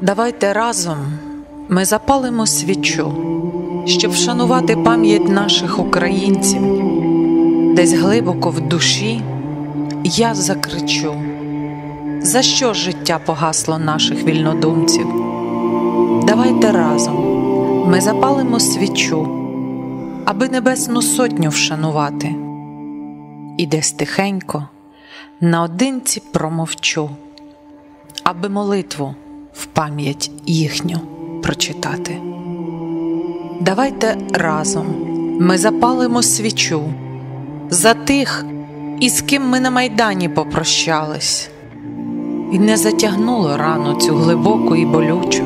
Давайте разом ми запалимо свічу, щоб вшанувати пам'ять наших українців. Десь глибоко в душі я закричу, за що життя погасло наших вільнодумців. Давайте разом ми запалимо свічу, аби Небесну Сотню вшанувати. І десь тихенько наодинці промовчу, аби молитву в пам'ять їхню прочитати. Давайте разом ми запалимо свічу за тих, із ким ми на майдані попрощались, і не затягнуло рану цю глибоку і болючу,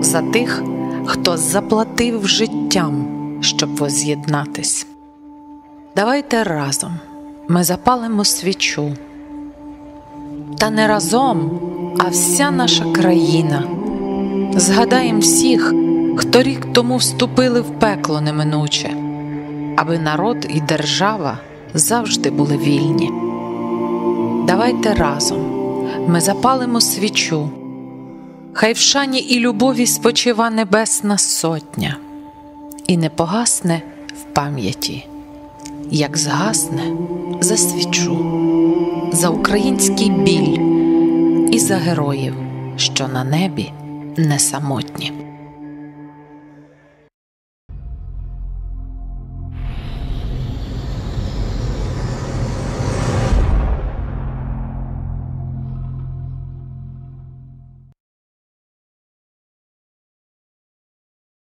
за тих, хто заплатив життям, щоб воз'єднатись. Давайте разом ми запалимо свічу. Та не разом, а вся наша країна. Згадаєм всіх, хто рік тому вступили в пекло неминуче, аби народ і держава завжди були вільні. Давайте разом ми запалимо свічу, хай в шані і любові спочива Небесна Сотня, і не погасне в пам'яті, як згасне за свічу, за український біль і за героїв, що на небі не самотні.